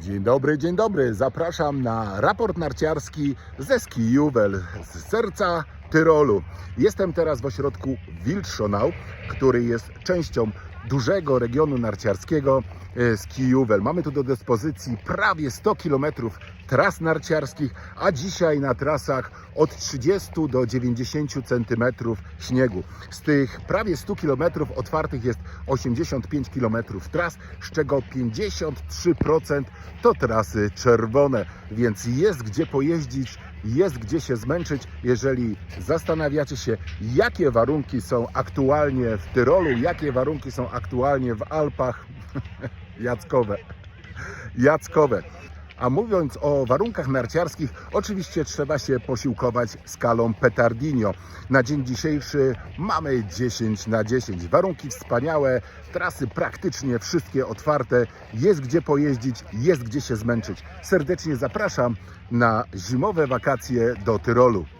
Dzień dobry, dzień dobry. Zapraszam na raport narciarski ze Ski Juwel z serca Tyrolu. Jestem teraz w ośrodku Wildschonau, który jest częścią dużego regionu narciarskiego e, Ski Juwel. Mamy tu do dyspozycji prawie 100 km tras narciarskich, a dzisiaj na trasach od 30 do 90 cm śniegu. Z tych prawie 100 km otwartych jest 85 km tras, z czego 53% to trasy czerwone, więc jest gdzie pojeździć, jest gdzie się zmęczyć. Jeżeli zastanawiacie się, jakie warunki są aktualnie w Tyrolu, jakie warunki są aktualnie w Alpach, Jackowe. Jackowe. A mówiąc o warunkach narciarskich, oczywiście trzeba się posiłkować skalą Petardinio. Na dzień dzisiejszy mamy 10 na 10. Warunki wspaniałe, trasy praktycznie wszystkie otwarte, jest gdzie pojeździć, jest gdzie się zmęczyć. Serdecznie zapraszam na zimowe wakacje do Tyrolu.